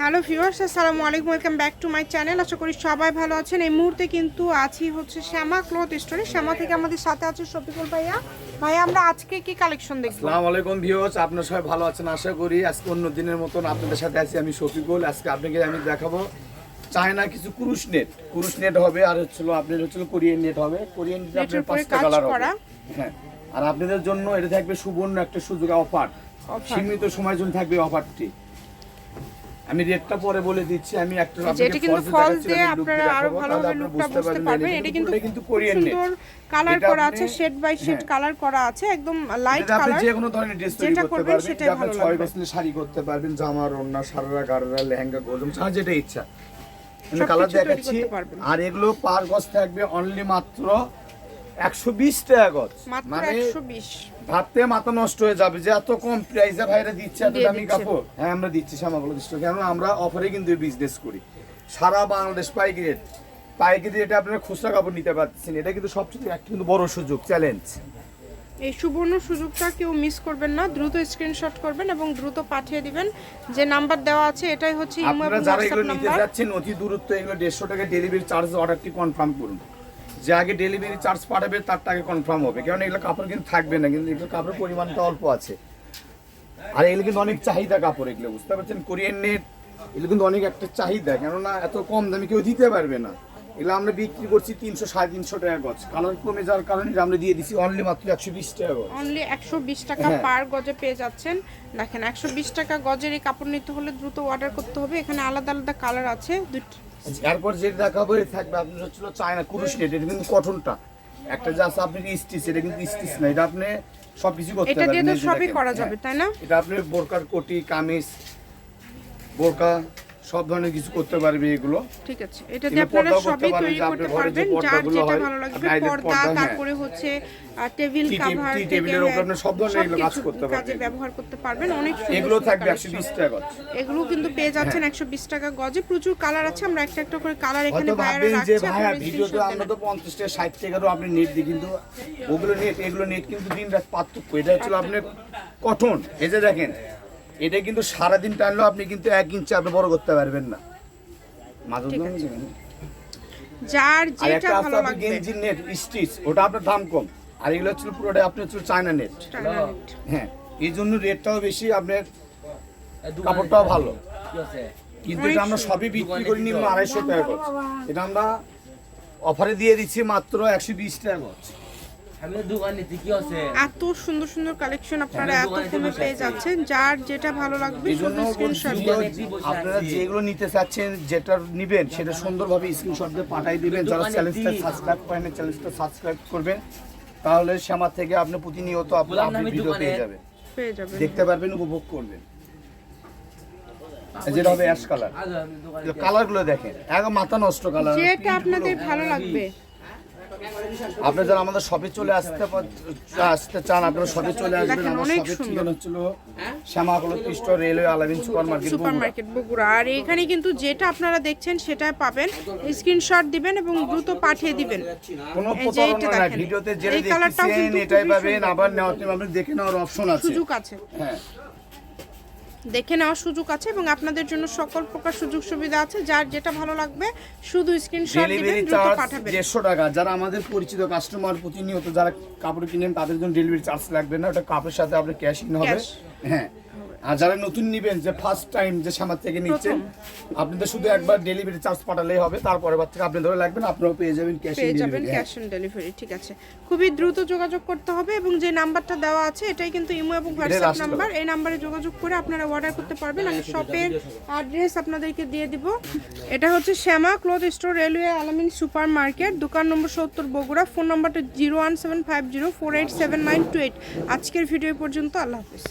Hello viewers আসসালামু আলাইকুম welcome back to my channel. আশা করি সবাই ভালো আছেন। এই মুহূর্তে কিন্তু আছি হচ্ছে শ্যামা ক্লথ স্টোরে। শ্যামা থেকে আমাদের সাথে আছে শফিকুল ভাইয়া। ভাইয়া আমরা আজকে কি কালেকশন দেখব? আসসালামু আলাইকুম ভিউয়ার্স আপনারা সবাই ভালো আছেন? আশা করি আজকে অন্য দিনের মতন আপনাদের সাথে আছি আমি শফিকুল। আজকে আপনাকে আমি দেখাবো চায়না কিছু কুরুশ নেট কুরুশ নেট হবে আর হচ্ছিল আপনার হচ্ছিল কোরিয়ান নেট হবে। কোরিয়ান নেট আপনার পাঁচটা কালার হবে। হ্যাঁ। আর আপনাদের জন্য এটা থাকবে সুবর্ণ একটা সুযোগ অফার সীমিত সময়ের জন্য থাকবে অফারটি আমি রেটটা পরে বলে দিচ্ছি আমি একটা এটা কিন্তু ফলস দিয়ে আপনারা আরও ভালোভাবে লুকটা বুঝতে পারবেন এটা কিন্তু কিন্তু কোরিয়ান নেট সুন্দর কালার করা আছে শেড বাই শেড। কালার করা আছে একদম লাইট এটা আপনি কালার যে কোনো ধরনের ড্রেস তৈরি করতে পারবেন সেটাই এটা আপনি ভালো ছয় বছরের শাড়ি করতে পারবেন জামা ওড়না সারারা গাররা লেহেঙ্গা গজম ছাড়া যেটা ইচ্ছা। সবকিছু কালার দেখাচ্ছি আর এগুলো পার গজ থাকবে অনলি মাত্র একশো বিশ টাকা গজ। মাত্র মানে একশো বিশ। ভাবতে মাথা নষ্ট হয়ে যাবে যে এত কম প্রাইসে ভাইরা দিচ্ছে এত দামি কাপড়। হ্যাঁ আমরা দিচ্ছি শ্যামাগুলো দিচ্ছি। কেন আমরা অফারে কিন্তু বিজনেস করি। সারা বাংলাদেশ পাইকারি রেট পাইকারি রেটে আপনারা খুচরা কাপড় নিতে পারছেন এটা কিন্তু সবচেয়ে একটা কিন্তু বড় সুযোগ চ্যালেঞ্জ এই সুবর্ণ সুযোগটা কেউ মিস করবেন না। দ্রুত স্ক্রিনশট করবেন এবং দ্রুত পাঠিয়ে দিবেন। যে নাম্বার দেওয়া আছে এটাই হচ্ছে ইমো আপনারা যারা হোয়াটসঅ্যাপ এগুলো নিতে যাচ্ছেন অতি দূরত্ব এগুলো দেড়শো টাকা ডেলিভারি চার্জ অর্ডারটি কনফার্ম করুন। যে আগে ডেলিভারি চার্জ পাঠাবে তার টাকা কনফার্ম হবে। কারণ এগুলো কাপড় কিন্তু থাকবে না কিন্তু এগুলো কাপড়ের পরিমাণটা অল্প আছে। আর এগুলো কিন্তু অনেক চাহিদা কাপড় এগুলো বুঝতে পারছেন? কোরিয়ান নেট এগুলো কিন্তু অনেক একটা চাহিদা কেননা এত কম দামে কেউ দিতে পারবে না। এগুলো আমরা বিক্রি করছি তিনশো সাড়ে তিনশো টাকা গজ। কালার কমে যাওয়ার কারণে আমরা দিয়ে দিচ্ছি অনলি মাত্র একশো বিশ টাকা গজ। অনলি একশো বিশ টাকা হ্যাঁ। পার গজে পেয়ে যাচ্ছেন। দেখেন একশো বিশ টাকা গজের এই কাপড় নিতে হলে দ্রুত অর্ডার করতে হবে। এখানে আলাদা আলাদা কালার আছে। দুটো এরপর যেটা দেখাবো থাকবে আপনার হচ্ছিল চায়না কুরুশ নেট এটা কিন্তু কঠনটা একটা যা আছে আপনি স্টিচ এটা কিন্তু স্টিচ না এটা আপনি সব সবকিছু করতে এটা দিয়ে তো সবই করা হ্যাঁ। যাবে তাই না? এটা আপনি বোরকার কোটি কামিজ বোরকা সব ধরনের কিছু করতে পারবে এগুলো ঠিক আছে এটা দিয়ে আপনারা সবই তৈরি করতে যে পারবেন যার যেটা ভালো লাগবে পর্দা হ্যাঁ। তারপরে হচ্ছে টেবিল কাভার টেবিলের উপর আপনি সব ধরনের এগুলো কাজ করতে কাজে ব্যবহার করতে পারবেন অনেক সুন্দর এগুলো থাকবে একশো collection। বিশ টাকা গজ। এগুলো কিন্তু পেয়ে যাচ্ছেন একশো বিশ টাকা গজে প্রচুর কালার আছে আমরা একটা একটা করে কালার এখানে যে রাখছে ভাইয়া আপনারা ভিডিওতে screenshot আমরা। তো পঞ্চাশ টাকা ষাট টাকারও আপনি নেট দিই কিন্তু ওগুলো নেট এগুলো নেট কিন্তু দিন রাত পার্থক্য এটা হচ্ছিল আপনার কটন এই যে দেখেন এটা কিন্তু সারাদিন টানলেও আপনি কিন্তু এক ইঞ্চি আপনি বড় করতে পারবেন না। আছে। যার যেটা ভালো আপনি লাগবে। গেঞ্জির নেট স্টিচ ওটা আপনার দাম কম। আর এগুলো হচ্ছে পুরোটা আপনি হচ্ছে চায়না নেট। হ্যাঁ এই জন্য রেটটাও বেশি আপনার কাপড়টাও ভালো। কিন্তু এটা আমরা সবই বিক্রি করি নিম্ন আড়াইশো টাকা। এটা আমরা অফারে দিয়ে দিচ্ছি মাত্র একশো বিশ টাকা এত সুন্দর সুন্দর কালেকশন আপনারা এত কমে পেয়ে। যাচ্ছেন যার যেটা ভালো লাগবে জন্য শুধু স্ক্রিনশট আপনারা যেগুলো নিতে চাচ্ছেন যেটা নিবেন সেটা সুন্দরভাবে স্ক্রিনশট দিয়ে পাঠিয়ে দিবেন। যারা চ্যানেলটা সাবস্ক্রাইব করেন চ্যানেলটা সাবস্ক্রাইব করবেন তাহলে শ্যামা থেকে আপনি প্রতিনিয়ত আপনি ভিডিও পেয়ে যাবেন। পেয়ে যাবেন। দেখতে পারবেন উপভোগ করবেন। যেটা হবে অ্যাশ কালার কালারগুলো দেখেন একদম মাথা নষ্ট কালার যেটা আপনাদের ভালো লাগবে। আপনি যারা আমাদের শপে চলে আসতে আসতে চান আপনারা শপে চলে আসবেন। আমার অনেক শপের। ঠিকানা হচ্ছিল শ্যামাকল পৃষ্ঠ railway Alamin super market super market Bogura. আর এখানে কিন্তু যেটা আপনারা দেখছেন সেটা পাবেন। স্ক্রিনশট দিবেন এবং দ্রুত পাঠিয়ে দিবেন। কোনো প্রতারণা নাই। ভিডিওতে যেটা কিন্তু এটাই পাবেন। আবার নেওয়ার আপনি দেখে নেওয়ার অপশন আছে। সুযোগ আছে। হ্যাঁ। দেখে নেওয়ার সুযোগ আছে এবং আপনাদের জন্য সকল প্রকার সুযোগ সুবিধা আছে যার যেটা ভালো লাগবে শুধু স্ক্রিনশট দিবেন দ্রুত পাঠাবেন। দেড়শো টাকা। যারা আমাদের পরিচিত কাস্টমার প্রতিনিয়ত যারা কাপড় কিনেন তাদের জন্য ডেলিভারি চার্জ লাগবে না। ওটা কাপড়ের সাথে আপনার ক্যাশ ইন হবে। হ্যাঁ। আর যারা নতুন নিবেন যে ফার্স্ট টাইম যে সামার থেকে নিচ্ছেন আপনাদের শুধু একবার ডেলিভারি চার্জ পাঠালেই হবে তারপরে বার থেকে আপনি ধরে লাগবেন আপনারাও পেয়ে যাবেন ক্যাশ পেয়ে যাবেন ক্যাশ অন ডেলিভারি ঠিক আছে। খুবই দ্রুত যোগাযোগ করতে হবে এবং যে নাম্বারটা দেওয়া আছে এটাই কিন্তু ইমো এবং হোয়াটসঅ্যাপ নাম্বার। এই নাম্বারে যোগাযোগ করে আপনারা অর্ডার করতে পারবেন। আমি শপের অ্যাড্রেস আপনাদেরকে দিয়ে দিব। এটা হচ্ছে Shyama cloth store railway Alamin super market দোকান নম্বর সত্তর বগুড়া ফোন নম্বরটা zero one seven five zero four eight seven nine two eight. আজকের ভিডিও পর্যন্ত আল্লাহ হাফিজ।